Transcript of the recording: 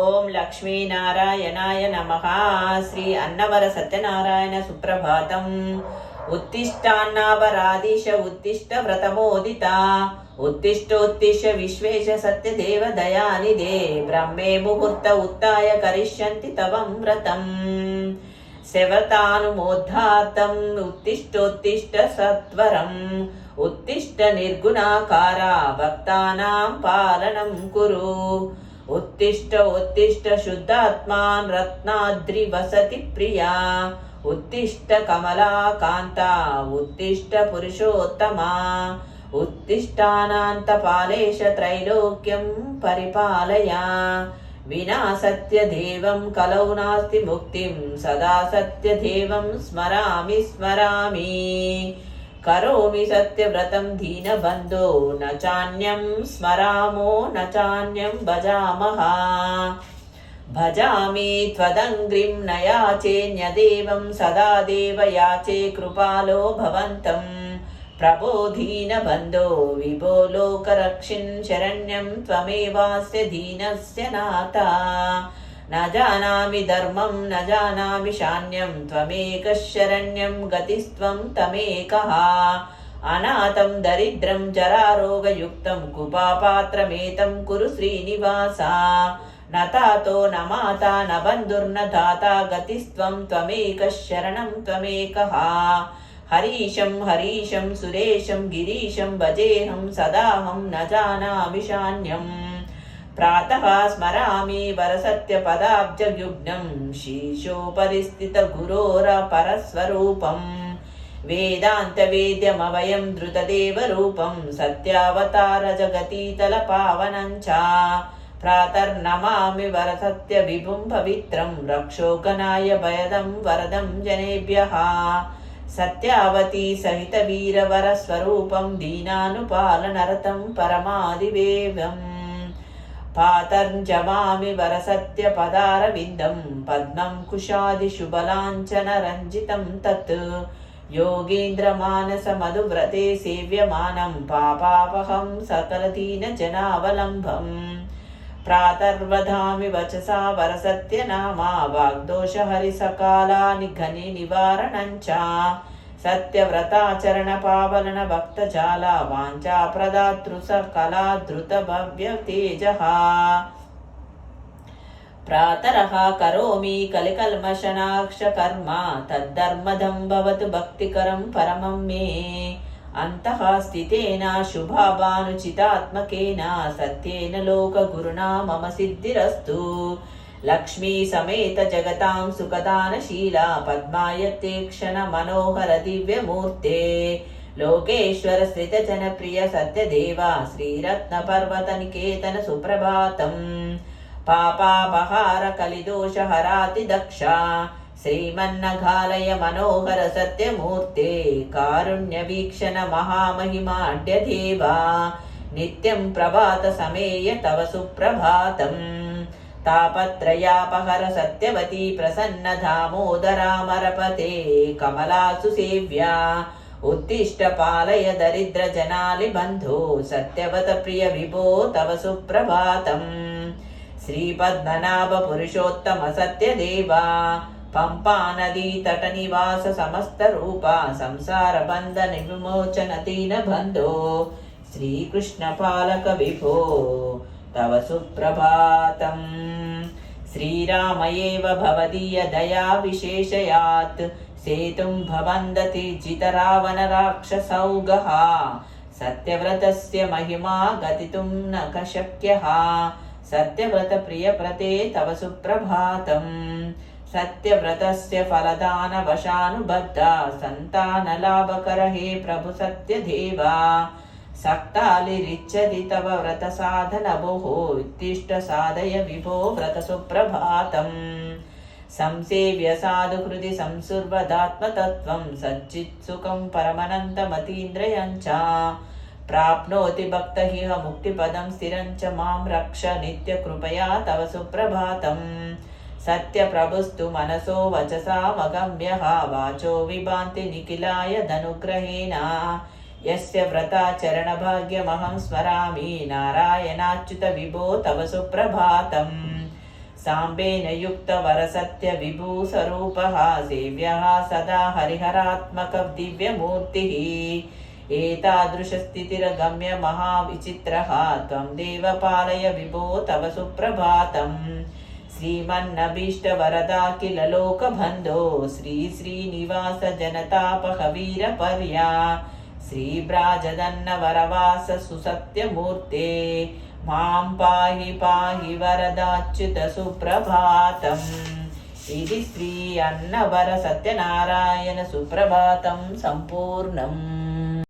ఓం లక్ష్మీనారాయణాయ నమ. శ్రీ అన్నవర సత్యనారాయణ సుప్రభాతం. ఉత్తిష్టాన్నావరాధీశ ఉత్తిష్ట వ్రతమోదిత ఉత్తిష్టోత్తిష్ట విశ్వేశ సత్యదేవ దయానిదే. బ్రహ్మే ముహూర్త ఉత్తాయ కరిష్యంతి తవం వ్రతం. శవతానుమోద్ధాతం ఉత్తిష్టోత్తిష్ట సత్వరం. ఉత్తిష్ట నిర్గుణాకార భక్తానాం పాలనం కురు. ఉత్తిష్ట ఉత్తిష్ట శుద్ధాత్మాన్ రత్నాద్రి వసతి ప్రియా. ఉత్తిష్ట కమలాకాంత ఉత్తిష్ట పురుషోత్తమా. ఉత్తిష్టానాంత పాలేశ త్రైలోక్యం పరిపాలయ. వినా సత్యదేవం కలౌ నాస్తి ముక్తిం సదా సత్యదేవం స్మరామి స్మరామి. కరోమి సత్యవ్రతం దీనబంధో నాణ్యం స్మరామో నాణ్యం భజామహ. భజామి త్వదంగ్రిం నయాచేన్యదేవం సదా దేవయాచే కృపాలో భవంతం. ప్రబోధీన బంధో విభో లోకరక్షిన్ శరణ్యం త్వమేవాస్య దీనస్య నాథ. न जानामि धर्मं न जानामि शान्यं त्वमेकः शरण्यं गतिस्त्वं तमेकः अनाथं दरिद्रं जरारोगयुक्तं कुपापात्रमेतं कुरु श्रीनिवासा न तातो न माता न बन्धुर्न दाता गतिस्त्वं त्वमेकः शरणं त्वमेकः हरीशं हरीशं सुरेशं गिरीशं ప్రాతः స్మరామి వరసత్యపదాబ్జయుగ్నం శీశోపరిస్థితగురోర పరస్వరూపం వేదాంతవేద్యమవయం ధృతదేవరూపం సత్యావతార జగతీతల పావనంచ ప్రాతర్నమామి వరసత్య విభుం పవిత్రం రక్షోకనాయ భయదం వరదం జనేభ్య. సత్యావతి సహిత వీరవర స్వరూపం దీనానుపాలనరతం పరమాదివేవం पातर्जमामि वरसत्यपदारविन्दं पद्मं कुशादिशुबलाञ्चनरञ्जितं तत् योगीन्द्रमानसमधुव्रते सेव्यमानं पापापहं सकलदीनजनावलम्बम् प्रातर्वधामि वचसा वरसत्यनामा वाग्दोषहरिसकालानि घनि निवारणं च सत्यव्रताचरणपावलन भक्तजाला वाञ्छा प्रदातृ सकला धृतभव्यतेजः प्रातरः करोमि कलिकल्मषनाक्षकर्म तद्धर्मदं भवतु भक्तिकरं परमं मे अन्तः स्थितेन शुभाभानुचितात्मकेन सत्येन लोकगुरुणा मम सिद्धिरस्तु లక్ష్మీ సమేత జగతాం సుఖదానశీల పద్మాయతే క్షణ మనోహర దివ్యమూర్తే. లోకేశ్వర స్థిత జనప్రియ సత్యదేవ శ్రీరత్న పర్వత నికేతన సుప్రభాతం. పాపాపహార కలిదోషహరాతి దక్ష శ్రీమన్నఘాలయ మనోహర సత్యమూర్తే. కారుణ్య వీక్షణ మహామహిమాడ్యదేవా నిత్యం ప్రభాత సమేయ తవ సుప్రభాతం. तापत्रयापहर सत्यवती प्रसन्नधामोदरामरपते कमलासु सेव्या उत्तिष्ठ पालय दरिद्रजनालिबन्धो सत्यवत प्रिय विभो तव सुप्रभातम् श्रीपद्मनाभपुरुषोत्तमसत्यदेवा पम्पानदीतटनिवास समस्तरूपा संसारबन्धनिविमोचन दीनबन्धो श्रीकृष्णपालकविभो तव सुप्रभातम् श्रीराम एव भवदीयदया विशेषयात् सेतुं भवन्दति जितरावणराक्षसौगः सत्यव्रतस्य महिमा गतितुं न कशक्यः सत्यव्रतप्रियप्रते तव सुप्रभातम् सत्यव्रतस्य फलदानवशानुबद्धा सन्तानलाभकर हे प्रभु सत्यदेवा सक्तालिरिच्छति तव व्रतसाधनभोः उत्तिष्ठ साधय विभो व्रतसुप्रभातम् संसेव्य साधुहृदि संसुर्वदात्मतत्त्वं सच्चित्सुखं परमनन्तमतीन्द्रियं च प्राप्नोति भक्तहिह मुक्तिपदं स्थिरं च मां रक्ष नित्यकृपया तव सुप्रभातम् सत्यप्रभुस्तु मनसो वचसा मगम्यः वाचो विभान्ति निखिलाय धनुग्रहेण यस्य व्रताचरणभाग्यमहं स्मरामि नारायणाच्युत विभो तव सुप्रभातम् साम्बेन युक्तवरसत्यविभूस्वरूपः सेव्यः सदा हरिहरात्मकः दिव्यमूर्तिः एतादृशस्थितिरगम्य महाविचित्रः त्वं देव पालय विभो तव सुप्रभातम् श्रीमन्नभीष्टवरदा किल लोकबन्धो श्रीश्रीनिवास శ్రీభ్రాజదన్నవరవాస సుసత్యమూర్తే మాం పాహి పాహి వరదాచ్యుత సుప్రభాతం ఇది శ్రీ అన్నవర సత్యనారాయణ సుప్రభాతం సంపూర్ణం